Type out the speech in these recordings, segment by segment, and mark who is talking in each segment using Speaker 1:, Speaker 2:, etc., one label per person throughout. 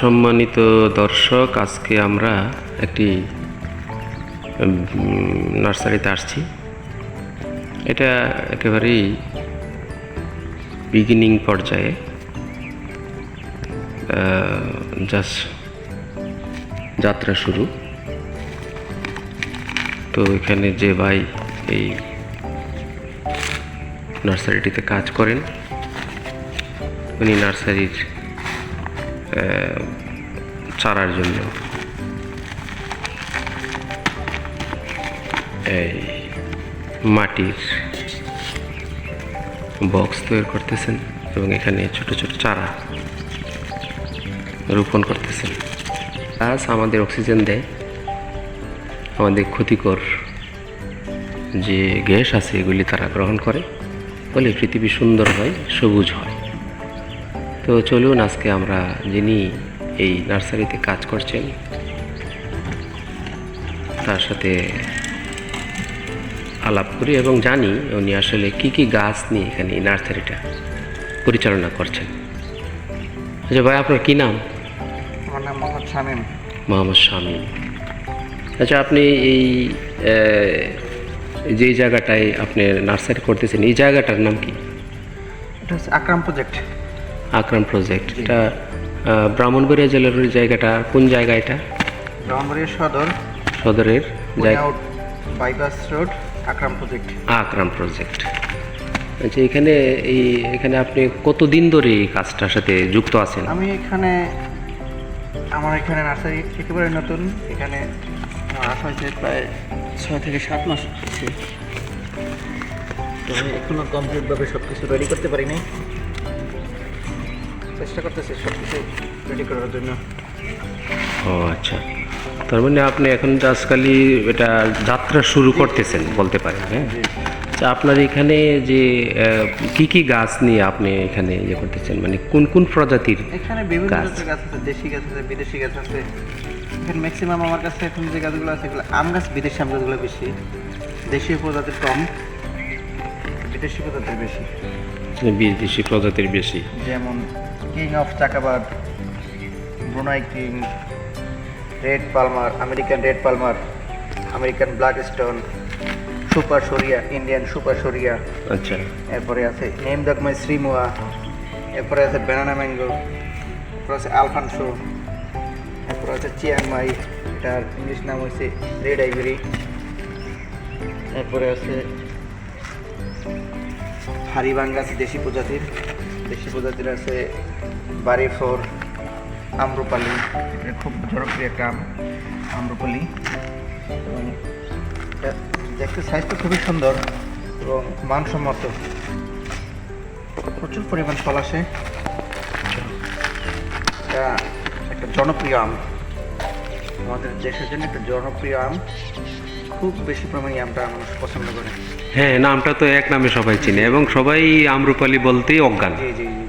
Speaker 1: সম্মানিত দর্শক, আজকে আমরা একটি নার্সারিতে আসছি। এটা একেবারেই বিগিনিং পর্যায়ে। জাস্ট যাত্রা শুরু। তো এখানে যে ভাই এই নার্সারিটিতে কাজ করেন, উনি নার্সারির চারার জন্য। এই মাটির বক্স তৈরি করতেছেন এবং এখানে ছোট ছোট চারা রোপণ করতেছেন। গাছ আমাদের অক্সিজেন দেয়। আমাদের ক্ষতিকর যে গ্যাস আছে, এগুলি তারা গ্রহণ করে। ফলে পৃথিবী সুন্দর হয়, সবুজ হয়। তো চলুন আজকে আমরা যিনি এই নার্সারিতে কাজ করছেন তার সাথে আলাপ করি এবং জানি উনি আসলে কি কি গাছ নিয়ে এখানে এই নার্সারিটা পরিচালনা করছেন। আচ্ছা ভাই আপনার কী নাম?
Speaker 2: আমার নাম মোহাম্মদ শামীম।
Speaker 1: মোহাম্মদ শামীম। আচ্ছা আপনি এই যেই জায়গাটায় আপনি নার্সারি করতেছেন এই জায়গাটার নাম কি?
Speaker 2: এটা হচ্ছে আকরাম প্রজেক্ট।
Speaker 1: আকরাম প্রজেক্ট এটা ব্রাহ্মণবাড়িয়া জেলার ওই জায়গাটা কোন জায়গা এটা?
Speaker 2: ব্রাহ্মণবাড়িয়া সদর।
Speaker 1: সদরের
Speaker 2: bypass road Akram project
Speaker 1: Akram project আচ্ছা এখানে এই এখানে আপনি কতদিন ধরে এই কাজটার সাথে যুক্ত আছেন?
Speaker 2: আমি এখানে আমার এখানে নার্সারি একেবারে নতুন। এখানে আসা হয়েছে প্রায় ছয় থেকে সাত মাস হচ্ছে তো আমি এখনও কমপ্লিটভাবে সব কিছু রেডি করতে পারিনি। চেষ্টা করতেছি সব কিছু রেডি করার জন্য।
Speaker 1: ও আচ্ছা। তার মানে আপনি এখন খালি এটা যাত্রা শুরু করতেছেন বলতে পারেন হ্যাঁ? আচ্ছা আপনার এখানে যে কি কি গাছ নিয়ে আপনি এখানে ইয়ে করতেছেন? মানে কোন কোন প্রজাতির
Speaker 2: এখানে বিভিন্ন
Speaker 1: গাছ।
Speaker 2: গাছ আছে দেশি গাছ আছে বিদেশি গাছ আছে। এখানে ম্যাক্সিমাম আমার কাছে এখন যে গাছগুলো আছে এগুলো আম গাছ বিদেশি আম গাছগুলো বেশি। দেশীয় প্রজাতির কম বিদেশি প্রজাতির বেশি।
Speaker 1: বিদেশি প্রজাতির বেশি।
Speaker 2: যেমন king of চাকাবাদ Brunei king red palmer American red palmer American black stone super সরিয়া ইন্ডিয়ান সুপার সরিয়া
Speaker 1: আচ্ছা।
Speaker 2: এরপরে আছে নেম দগমাই শ্রীমুয়া এরপরে আছে ব্যানানা ম্যাঙ্গো এরপরে আছে আলফানসো এরপরে আছে চিয়াংমাই এটার ইংলিশ নাম হচ্ছে রেড আইভরি। এরপরে আছে হারিবাঙ্গা আছে দেশি প্রজাতির। দেশি প্রজাতির আছে বাড়ি ফোর আম্রপালি। খুব জনপ্রিয় একটা আম আম্রপালি। এবং দেখতে সাইজটা খুবই সুন্দর এবং মানসম্মত। প্রচুর পরিমাণ ফল আসে। এটা একটা জনপ্রিয় আম। আমাদের দেশের জন্য একটা জনপ্রিয় আম। খুব বেশি পরিমাণে আমটা মানুষ পছন্দ করে।
Speaker 1: হ্যাঁ নামটা তো এক নামে সবাই চিনে এবং সবাই আমরুপালি বলতেই অজ্ঞান।
Speaker 2: জি জি জি।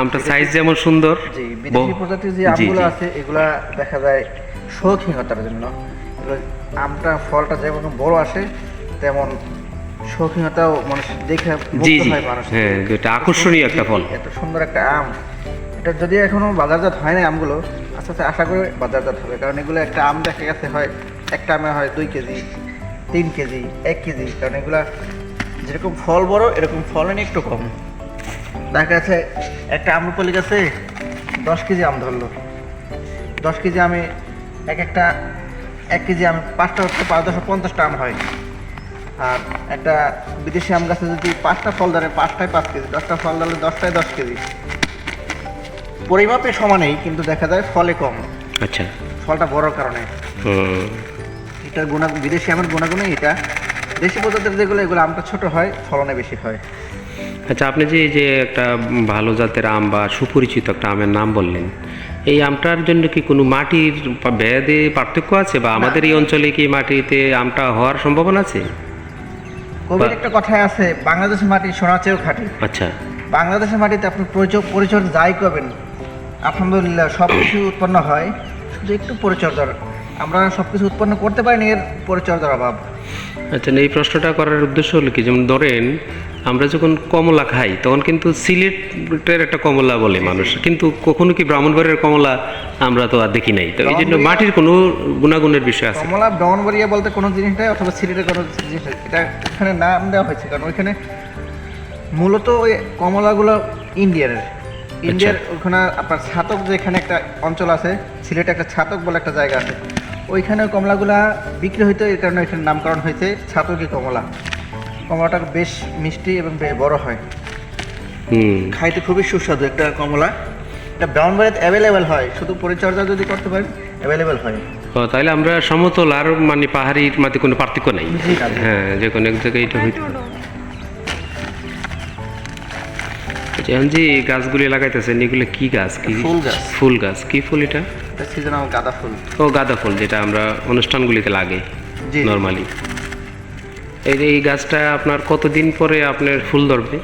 Speaker 1: আমটা সাইজ যেমন সুন্দর
Speaker 2: জি বিদেশি প্রজাতির যে আমগুলো আছে এগুলা দেখা যায় শৌখিনতার জন্য। আমটা ফলটা যেমন বড় আসে তেমন শৌখিনতাও মানুষ দেখে
Speaker 1: জি জি।
Speaker 2: হ্যাঁ
Speaker 1: এটা আকর্ষণীয় একটা ফল।
Speaker 2: এত সুন্দর একটা আম। এটা যদি এখনও বাজারজাত হয় না আমগুলো আস্তে আস্তে আশা করে বাজারজাত হবে কারণ এগুলো একটা আম দেখা গেছে হয় একটা আমে হয় দুই কেজি তিন কেজি এক কেজি কারণ এগুলা যেরকম ফল বড় এরকম ফল ফলন একটু কম। দেখা যাচ্ছে একটা আমরুপালি গাছে দশ কেজি আম ধরলো। দশ কেজি আমি এক একটা এক কেজি আম পাঁচটা হচ্ছে পাঁচ দশ পঞ্চাশটা আম হয়। আর একটা বিদেশি আম গাছে যদি পাঁচটা ফল ধরে পাঁচটায় পাঁচ কেজি দশটা ফল ধরলে দশটায় দশ কেজি। পরিমাপে সমানেই কিন্তু দেখা যায় ফলে কম।
Speaker 1: আচ্ছা।
Speaker 2: ফলটা বড় কারণে।
Speaker 1: হুম,
Speaker 2: এটা গুণা বিদেশি আমের গুণাগুণই এটা। দেশি প্রজাতির যেগুলো এগুলো আমটা ছোট হয় ফলনে বেশি হয়।
Speaker 1: আচ্ছা আপনি যে এই যে একটা ভালো জাতের আম বা সুপরিচিত একটা আমের নাম বললেন এই আমটার জন্য কি কোনো মাটির ভেদে পার্থক্য আছে? বা আমাদের এই অঞ্চলে কি মাটিতে আমটা হওয়ার সম্ভাবনা আছে?
Speaker 2: কবির একটা কথায় আছে বাংলাদেশের মাটি সোনা চেয়েও খাঁটি।
Speaker 1: আচ্ছা।
Speaker 2: বাংলাদেশের মাটিতে আপনি পরিচয় পরিচর্যা যাই করবেন আলহামদুলিল্লাহ সব কিছু উৎপন্ন হয় শুধু একটু পরিচর্যার আমরা সব কিছু উৎপন্ন করতে পারিনি এর পরিচর্যার অভাব।
Speaker 1: আচ্ছা এই প্রশ্নটা করার উদ্দেশ্য হলো কি? যেমন ধরেন আমরা যখন কমলা খাই তখন কিন্তু সিলেটের একটা কমলা বলে মানুষ। কিন্তু কখনো কি ব্রাহ্মণবাড়ির কমলা আমরা তো আর দেখি নাই? তো এই জন্য মাটির কোনো গুণাগুণের বিষয় আছে?
Speaker 2: কমলা ব্রাহ্মণবাড়িয়া বলতে কোনো জিনিস নেই অথবা সিলেটের কোনো জিনিস নেই। এটা এখানে নাম দেওয়া হয়েছে কারণ ওইখানে মূলত ওই কমলাগুলো ইন্ডিয়ানের। ইন্ডিয়ার ওখানে আপনার ছাতক যে এখানে একটা অঞ্চল আছে সিলেটে একটা ছাতক বলে একটা জায়গা আছে। ওইখানে কমলাগুলা বিক্রি হইতো এই কারণে এখানে নামকরণ হয়েছে ছাতকি কমলা। কমলাটা বেশ মিষ্টি এবং বেশ বড় হয়। খাইতে খুবই সুস্বাদু একটা কমলা। এটা ব্রাউন বাড়িতে অ্যাভেলেবেল হয় শুধু পরিচর্যা যদি করতে পারেন অ্যাভেলেবেল হয়।
Speaker 1: তাহলে আমরা সমতল আর মানে পাহাড়ির মাঝে কোনো পার্থক্য নাই। হ্যাঁ যে কোনো এক জায়গায় এটা হইতে এখন যে গাছগুলি লাগাইতেছেন এগুলো কি গাছ? কি
Speaker 2: ফুল গাছ।
Speaker 1: ফুল গাছ। কি ফুল এটা?
Speaker 2: সিজনাল গাঁদা ফুল।
Speaker 1: ও গাঁদা ফুল যেটা আমরা অনুষ্ঠানগুলিতে লাগে। নর্মালি এই এই গাছটা আপনার কতদিন পরে আপনার ফুল ধরবে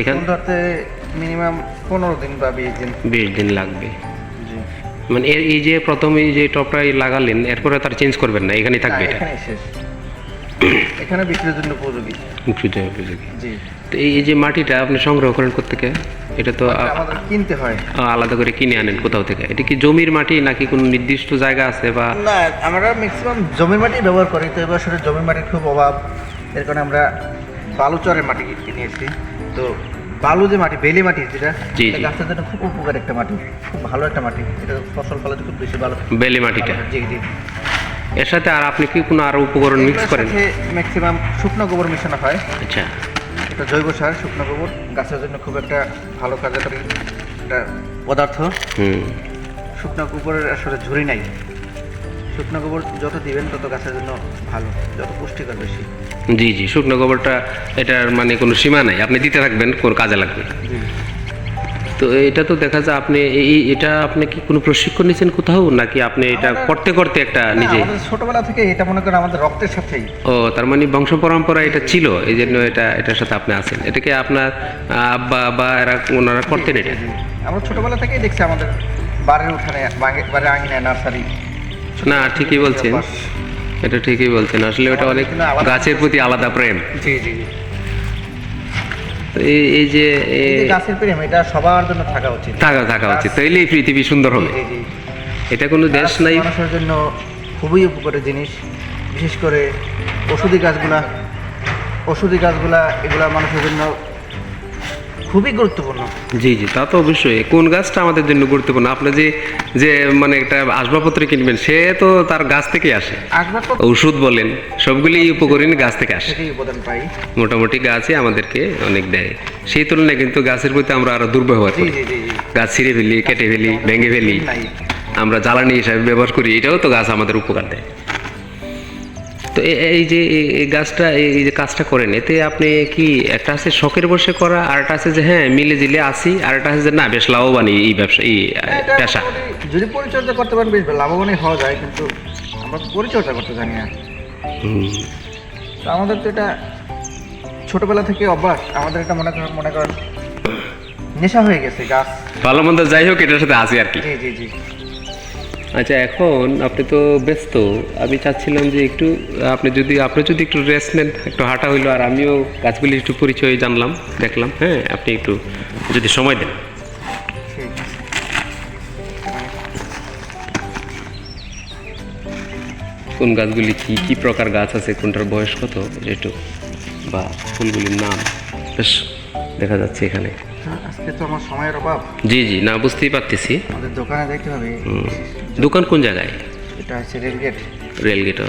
Speaker 1: এখান?
Speaker 2: ধরতে মিনিমাম পনেরো দিন বা বিশ দিন।
Speaker 1: বিশ দিন লাগবে। মানে এই যে প্রথম এই যে টপটা লাগালেন এরপরে তার চেঞ্জ করবেন না এখানেই থাকবে এটা?
Speaker 2: এখানে বিক্রির জন্য উপযোগী।
Speaker 1: উপযোগী উপযোগী।
Speaker 2: জি।
Speaker 1: তো এই যে মাটিটা আপনি সংগ্রহ করেন কোথেকে এটা তো
Speaker 2: আমাদের কিনতে হয়।
Speaker 1: আলাদা করে কিনে আনেন কোথাও থেকে। এটা কি জমির মাটি নাকি কোনো নির্দিষ্ট জায়গা আছে বা
Speaker 2: না আমরা ম্যাক্সিমাম জমির মাটি ব্যবহার করি তো এবছরে জমির মাটির খুব অভাব। এর কারণে আমরা বালুচরের মাটি কিনে এসেছি। তো বালু যে মাটি বেলি মাটি যেটা। গাছের জন্য খুব উপকার একটা মাটি খুব ভালো একটা মাটি। এটা ফসল ফলাতে খুব বেশি ভালো।
Speaker 1: বেলে মাটিটা।
Speaker 2: জি জি।
Speaker 1: এর সাথে আর আপনি কি কোনো আরও উপকরণ মিক্স করেন?
Speaker 2: ম্যাক্সিমাম শুকনো গোবর মেশানো হয়।
Speaker 1: আচ্ছা।
Speaker 2: এটা জৈব সার শুকনো গোবর। গাছের জন্য খুব একটা ভালো কাজে কার্যকরী একটা পদার্থ।
Speaker 1: হুম।
Speaker 2: শুকনো গোবরের আসলে ঝুরি নাই। শুকনো গোবর যত দিবেন তত গাছের জন্য ভালো যত পুষ্টিকর বেশি।
Speaker 1: জি জি শুকনো গোবরটা এটার মানে কোনো সীমা নাই। আপনি দিতে থাকবেন কোন কাজে লাগবে তো এটা তো দেখা যায় আপনি এই এটা আপনি কি কোনো প্রশিক্ষণ নিয়েছেন কোথাও? নাকি আপনি এটা করতে করতে একটা নিজে?
Speaker 2: ছোটবেলা থেকে এটা মনে করেন আমাদের রক্তের সাথেই।
Speaker 1: ও তার মানে বংশ পরম্পরা এটা ছিল এই জন্য এটা এটার সাথে আপনি আছেন। এটাকে আপনার আব্বা বা এরা ওনারা করতেন এটা?
Speaker 2: আমরা ছোটবেলা থেকেই দেখছি আমাদের বাড়ির উঠানে বাড়ির আঙিনায় নার্সারি।
Speaker 1: না ঠিকই বলছেন। এটা ঠিকই বলছেন। আসলে ওটা অনেক গাছের প্রতি আলাদা প্রেম।
Speaker 2: জি জি।
Speaker 1: তো এই এই যে
Speaker 2: এই গাছের প্রেম এটা সবার জন্য থাকা উচিত।
Speaker 1: থাকা থাকা উচিত। তাইলেই পৃথিবী সুন্দর হবে। এটা কোনো দেশ নাই।
Speaker 2: মানুষের জন্য খুবই উপকারী জিনিস। বিশেষ করে ওষুধি গাছগুলা ওষুধি গাছগুলা এগুলা মানুষের জন্য খুবই গুরুত্বপূর্ণ।
Speaker 1: জি জি তা তো অবশ্যই। কোন গাছটা আমাদের জন্য গুরুত্বপূর্ণ? আপনি যে যে মানে একটা আসবাবপত্র কিনবেন সে তো তার গাছ থেকে আসে। ওষুধ বলেন সবগুলি উপকরণ গাছ থেকে আসে। মোটামুটি গাছই আমাদেরকে অনেক দেয়। সেই তুলনায় কিন্তু গাছের প্রতি আমরা আরও দুর্ব্যবহার করি গাছ ছিঁড়ে ফেলি কেটে ফেলি ভেঙে ফেলি। আমরা জ্বালানি হিসাবে ব্যবহার করি এটাও তো গাছ আমাদের উপকার দেয়। তো এই যে এই- গাছটা এই যে কাজটা করেন এতে আপনি কি একটা আছে শখের বসে করা আর একটা আছে যে হ্যাঁ মিলে জিলে আসি আর একটা আছে যে না বেশ লাভবান এই এই ব্যবসা এই পেশা।
Speaker 2: যদি পরিচর্যা করতে পারেন বেশ লাভবানই হওয়া যায় কিন্তু আমরা পরিচর্যা করতে জানি না। তো আমাদের তো এটা ছোটবেলা থেকে অভ্যাস আমাদের এটা মনে করেন মনে করেন নেশা হয়ে গেছে গাছ।
Speaker 1: ভালো মন্দ যাই হোক এটার সাথে আসি আর কি।
Speaker 2: জি জি জি।
Speaker 1: আচ্ছা এখন আপনি তো ব্যস্ত। আমি চাচ্ছিলাম যে একটু আপনি যদি আপনি যদি একটু রেস্ট নেন একটু হাঁটা হইল আর আমিও গাছগুলি একটু পরিচয় জানলাম দেখলাম হ্যাঁ আপনি একটু যদি সময় দেন। কোন গাছগুলি কি কি প্রকার গাছ আছে কোনটার বয়স কত একটু বা ফুলগুলির নাম বেশ দেখা যাচ্ছে এখানে।
Speaker 2: হ্যাঁ, আজকে তো আমার সময়ের অভাব।
Speaker 1: জি জি না বুঝতেই পারতেছি।
Speaker 2: আমাদের দোকানে যাইতে হবে।
Speaker 1: দোকান কোন জায়গায়?
Speaker 2: এটা হচ্ছে রেলগেট।
Speaker 1: রেলগেট ও।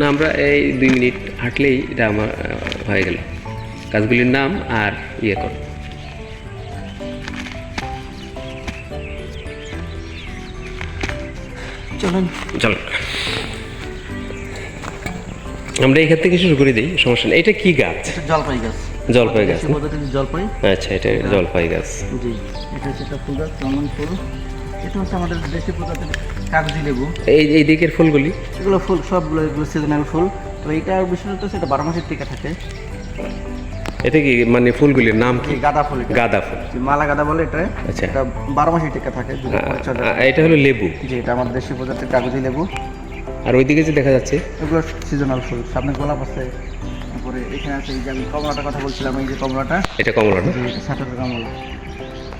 Speaker 1: না আমরা এই দুই মিনিট হাঁটলেই এটা আমার হয়ে গেল। গাছগুলির নাম আর ইয়ে কর।
Speaker 2: চলুন।
Speaker 1: চলো আমরা এখান থেকে শুরু করে দিই সমস্যা নেই। এটা কি গাছ?
Speaker 2: জলপাই গাছ।
Speaker 1: জলপাই গাছ
Speaker 2: জলপাই?
Speaker 1: আচ্ছা এটা জলপাই গাছ।
Speaker 2: জি এটা হচ্ছে একটা ফুল গাছ চন্দন ফুল। এটা হচ্ছে আমাদের দেশি প্রজাতির কাগজি লেবু।
Speaker 1: এই এই দিকের ফুলগুলি?
Speaker 2: এগুলো ফুল সবগুলো এগুলো সিজনাল ফুল। তো এইটা বিশেষত সেটা বারো মাসের টিকা থাকে।
Speaker 1: এটা কি মানে ফুলগুলির নাম কি?
Speaker 2: গাঁদা ফুল
Speaker 1: গাঁদা ফুল।
Speaker 2: মালা গাঁদা বলে এটা।
Speaker 1: আচ্ছা।
Speaker 2: এটা বারো মাসের টিকা থাকে
Speaker 1: এটা হলো লেবু?
Speaker 2: জি এটা আমাদের দেশি প্রজাতির কাগজি লেবু।
Speaker 1: আর ওইদিকে যে দেখা যাচ্ছে?
Speaker 2: এগুলো সিজনাল ফুল। সামনে গোলাপ আছে এখানে আছে এই যে আমি কমলাটার কথা বলছিলাম এই যে কমলাটা।
Speaker 1: এটা কমলা
Speaker 2: ষাটের কমলা।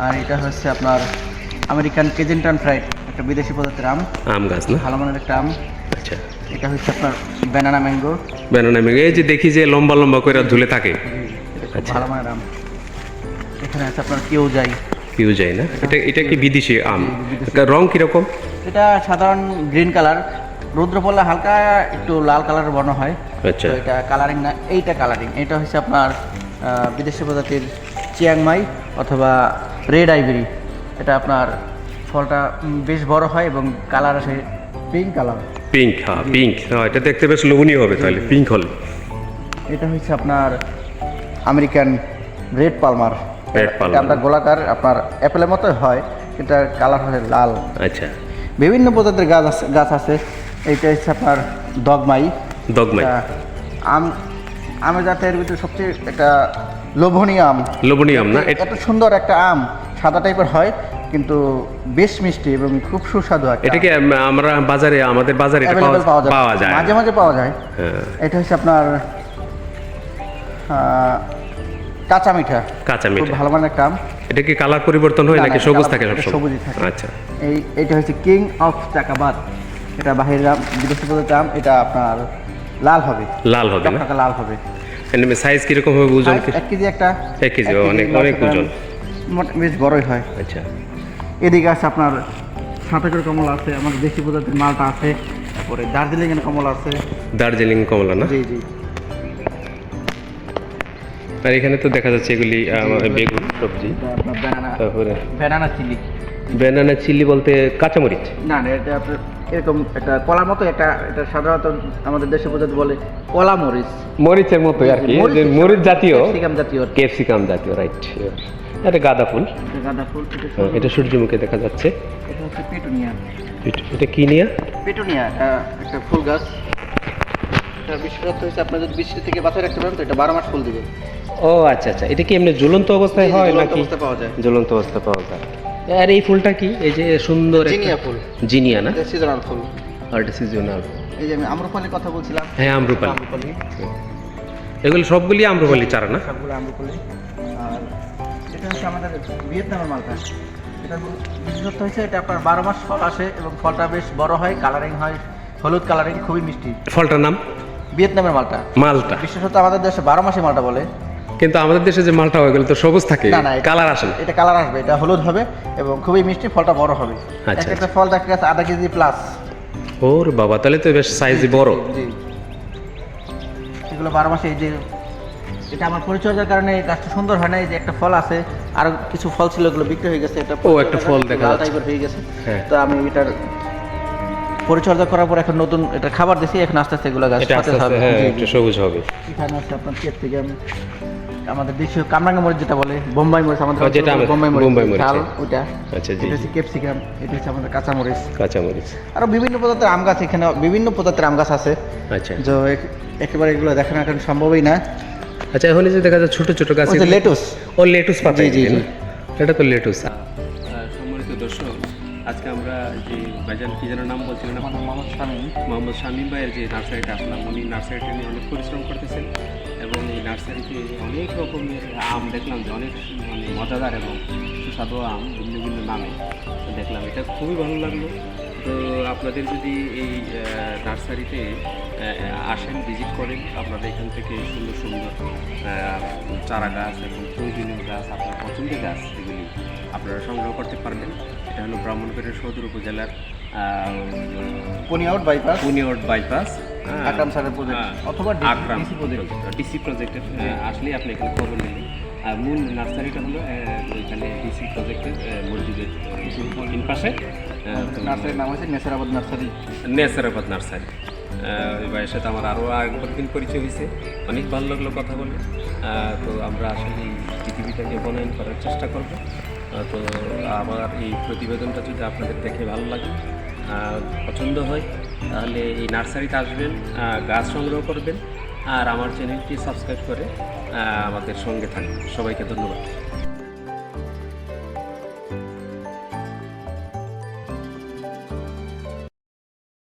Speaker 2: আর এটা হচ্ছে আপনার আমেরিকান কেজেন্টান ফ্রাইড একটা বিদেশি প্রজাতির আম।
Speaker 1: আম গাছ না?
Speaker 2: ভালো মানের একটা আম।
Speaker 1: আচ্ছা।
Speaker 2: এটা হচ্ছে আপনার ব্যানানা ম্যাঙ্গো।
Speaker 1: ব্যানানা ম্যাঙ্গো এই যে দেখি যে লম্বা লম্বা করে ঝুলে থাকে। আচ্ছা।
Speaker 2: ভালো মানের আম। এখানে আছে আপনার কেউ যাই।
Speaker 1: পিউ যায় না? এটা এটা কি বিদেশি আম? রং কীরকম?
Speaker 2: এটা সাধারণ গ্রিন কালার রৌদ্র পড়লে হালকা একটু লাল কালারের বর্ণ হয়।
Speaker 1: আচ্ছা।
Speaker 2: এটা কালারিং না এইটা কালারিং এটা হচ্ছে আপনার বিদেশি প্রজাতির চিয়াংমাই অথবা রেড আইভরি। এটা আপনার ফলটা বেশ বড় হয় এবং কালার আসে পিঙ্ক কালার
Speaker 1: পিঙ্ক হ্যাঁ পিঙ্ক হ্যাঁ এটা দেখতে বেশ লোভনীয় হবে তাহলে পিঙ্ক হলে।
Speaker 2: এটা হচ্ছে আপনার আমেরিকান রেড পালমার।
Speaker 1: Palmer।
Speaker 2: এটা আপনার গোলাকার আপনার অ্যাপেলের মতো হয় কিন্তু কালার হয় লাল।
Speaker 1: আচ্ছা।
Speaker 2: বিভিন্ন প্রজাতির গাছ আছে গাছ আছে। এইটা হচ্ছে আপনার দগমাই
Speaker 1: দগমাই
Speaker 2: আম আমের জাতের ভিতরে সবচেয়ে একটা লোভনীয় আম।
Speaker 1: লোভনীয় আম না? এটা
Speaker 2: এত সুন্দর একটা আম সাদা টাইপের হয় কিন্তু বেশ মিষ্টি এবং খুব সুস্বাদু একটা
Speaker 1: এটা কি আমরা বাজারে আমাদের বাজারে এটা পাওয়া
Speaker 2: যায়। মাঝে মাঝে পাওয়া যায়।
Speaker 1: হ্যাঁ।
Speaker 2: এটা হচ্ছে আপনার কাঁচা মিঠা।
Speaker 1: কাঁচা মিঠা।
Speaker 2: ভালো মানের একটা আম।
Speaker 1: এটা কি কালার পরিবর্তন হয় নাকি? সবুজ থাকে
Speaker 2: এটা
Speaker 1: সবসময়
Speaker 2: সবুজই থাকে।
Speaker 1: আচ্ছা।
Speaker 2: এই এটা হচ্ছে কিং অফ চাকাবাদ এটা বাহিরের আম বিদেশি প্রজাতির আম এটা আপনার লাল হবে।
Speaker 1: লাল হবে না?
Speaker 2: লাল হবে।
Speaker 1: এমনি সাইজ কীরকম হবে ওজন কি?
Speaker 2: এক কেজি একটা।
Speaker 1: এক কেজি, অনেক- অনেক ওজন।
Speaker 2: মোট- বেশ বড়ই হয়।
Speaker 1: আচ্ছা।
Speaker 2: এদিকে আছে আপনার সাঁতাকের কমলা আছে আমাদের দেশি প্রজাতির মালটা আছে তারপরে দার্জিলিং এর কমলা আছে।
Speaker 1: দার্জিলিং কমলা না?
Speaker 2: জি জি।
Speaker 1: আর এখানে তো দেখা যাচ্ছে এগুলি বেগুন সবজি তারপরে
Speaker 2: ব্যানানা চিলি
Speaker 1: ব্যানানা চিলি বলতে কাঁচামরিচ?
Speaker 2: না না এটা আপনার এরকম একটা কলার মতো একটা এটা সাধারণত আমাদের দেশে প্রজাতি বলে কলা মরিচ।
Speaker 1: মরিচের মতো আর কি
Speaker 2: মরিচ
Speaker 1: জাতীয়
Speaker 2: ক্যাপসিকাম জাতীয়
Speaker 1: ক্যাপসিকাম জাতীয় রাইট এটা গাঁদা ফুল।
Speaker 2: এটা গাঁদা ফুল এটা
Speaker 1: হ্যাঁ, সূর্যমুখী দেখা যাচ্ছে।
Speaker 2: এটা হচ্ছে পেটুনিয়া।
Speaker 1: এটা- এটা কি নিয়ে?
Speaker 2: পেটুনিয়া এটা একটা ফুল গাছ। এটা বিশেষত্ব হচ্ছে আপনার যদি বৃষ্টি থেকে বাঁচায় রাখতে পারেন তো এটা বারো মাস ফুল দিবে।
Speaker 1: ও আচ্ছা আচ্ছা এটা কি এমনি ঝুলন্ত অবস্থায় হয় নাকি?
Speaker 2: অবস্থায় পাওয়া যায়।
Speaker 1: ঝুলন্ত অবস্থায় পাওয়া যায়। আর এই ফুলটা কি? এই যে সুন্দর
Speaker 2: জিনিয়া ফুল।
Speaker 1: জিনিয়া না?
Speaker 2: সিজনাল ফুল।
Speaker 1: আর সিজনাল
Speaker 2: এই যে আমি আম্রপালির কথা বলছিলাম।
Speaker 1: হ্যাঁ আম্রপালি।
Speaker 2: আম্রপালি।
Speaker 1: এগুলো সবগুলি আম্রপালি চারা না?
Speaker 2: সবগুলো আম্রপালি। আর এটা হচ্ছে আমাদের ভিয়েতনামের মালটা। এটা বিশেষত্ব হচ্ছে এটা আপনার বারো মাস ফল আসে এবং ফলটা বেশ বড় হয় কালারিং হয় হলুদ কালারিং খুবই মিষ্টি।
Speaker 1: ফলটার নাম?
Speaker 2: ভিয়েতনামের মালটা।
Speaker 1: মালটা।
Speaker 2: বিশেষত আমাদের দেশে বারো মাসে মালটা বলে।
Speaker 1: কিন্তু আমাদের দেশে যে মালটা হয় তো সবুজ থাকে
Speaker 2: না, না, এটা-
Speaker 1: কালার আসে
Speaker 2: এটা কালার আসবে এটা হলুদ হবে এবং খুবই মিষ্টি ফলটা বড় হবে।
Speaker 1: আচ্ছা,
Speaker 2: এক একটা ফল দেখা গেছে আধা কেজি প্লাস
Speaker 1: ওর বাবা তাহলে তো বেশ সাইজে বড়।
Speaker 2: জি এগুলো বারো মাসে এই যে এটা আমার পরিচর্যার কারণে এই গাছটা সুন্দর হয় না এই যে একটা ফল আছে আর কিছু ফল ছিল এগুলো বিক্রি হয়ে গেছে এটা
Speaker 1: ও, একটা ফল দেখা যাচ্ছে।
Speaker 2: টাইপের হয়ে গেছে।
Speaker 1: হ্যাঁ।
Speaker 2: তো আমি এটার পরিচর্যা করার পর এখন নতুন এটা খাবার দিছি এখন আস্তে আস্তে এগুলো গাছ।
Speaker 1: হ্যাঁ সবুজ হবে।
Speaker 2: এখানে আছে আপনার ক্যাপসিকাম আমাদের দেশীয় কামরাঙ্গা মরিচ যেটা বলে বোম্বাই মরিচ আমাদের
Speaker 1: যেটা
Speaker 2: বোম্বাই মরিচ
Speaker 1: বোম্বাই মরিচ, হ্যাঁ।
Speaker 2: ওইটা।
Speaker 1: আচ্ছা জি
Speaker 2: এটা হচ্ছে ক্যাপসিকাম এটা হচ্ছে আমাদের কাঁচা মরিচ
Speaker 1: কাঁচামরিচ।
Speaker 2: আরও বিভিন্ন প্রজাতির আম গাছ এখানে বিভিন্ন প্রজাতির আম গাছ আছে।
Speaker 1: আচ্ছা।
Speaker 2: তো একেবারে এগুলো দেখানো এখন সম্ভবই না।
Speaker 1: আচ্ছা এখন যে দেখা যাচ্ছে ছোট ছোট গাছ
Speaker 2: যে লেটুস।
Speaker 1: ও লেটুস পাতা
Speaker 2: জি, জি?
Speaker 1: এটা তো লেটুস। সম্মানিত দর্শক আজকে আমরা যে ভাইজান কি যেন নাম বলছিলেন
Speaker 2: মোহাম্মদ শামীম।
Speaker 1: মোহাম্মদ শামীম ভাইয়ের যে নার্সারিটা আসলাম উনি নার্সারিটা নিয়ে অনেক পরিশ্রম করতেছেন। এবং এই নার্সারিতে অনেক রকমের আম দেখলাম যে অনেক মানে মজাদার এবং সুস্বাদু আম ভিন্ন ভিন্ন নামে দেখলাম। এটা খুবই ভালো লাগল। তো আপনাদের যদি এই নার্সারিতে আসেন, ভিজিট করেন আপনারা এখান থেকে সুন্দর সুন্দর চারা গাছ এবং প্রয়োজনীয় গাছ, আপনার পছন্দের গাছ এগুলি আপনারা সংগ্রহ করতে পারবেন। এটা হলো ব্রাহ্মণবাড়িয়া সদর উপজেলার
Speaker 2: পনিয়াউট বাইপাস
Speaker 1: পুনিয়ট বাইপাস
Speaker 2: আকরাম স্যারের project, অথবা
Speaker 1: আকরাম
Speaker 2: project।
Speaker 1: ডিসি প্রজেক্টের আসলে আপনি এখানে খবর নেবেন। আর মূল নার্সারিটা হলো এখানে ডিসি প্রজেক্টের মসজিদের তিন পাশে।
Speaker 2: নার্সারির নাম হচ্ছে নেসারাবাদ নার্সারি।
Speaker 1: নেসারাবাদ নার্সারি। ভাইয়ের সাথে আমার আরও একবার দিন পরিচয় হয়েছে। অনেক ভালো লাগল কথা বলে। তো আমরা আসলে এই পৃথিবীটাকে বনায়ন করার চেষ্টা করব। তো আমার এই প্রতিবেদনটা যদি আপনাদের দেখে ভালো লাগে পছন্দ হয়, তাহলে এই নার্সারিতে আসবেন গাছ সংগ্রহ করবেন, আর আমার চ্যানেলটি সাবস্ক্রাইব করে আমাদের সঙ্গে থাকবেন। সবাইকে ধন্যবাদ।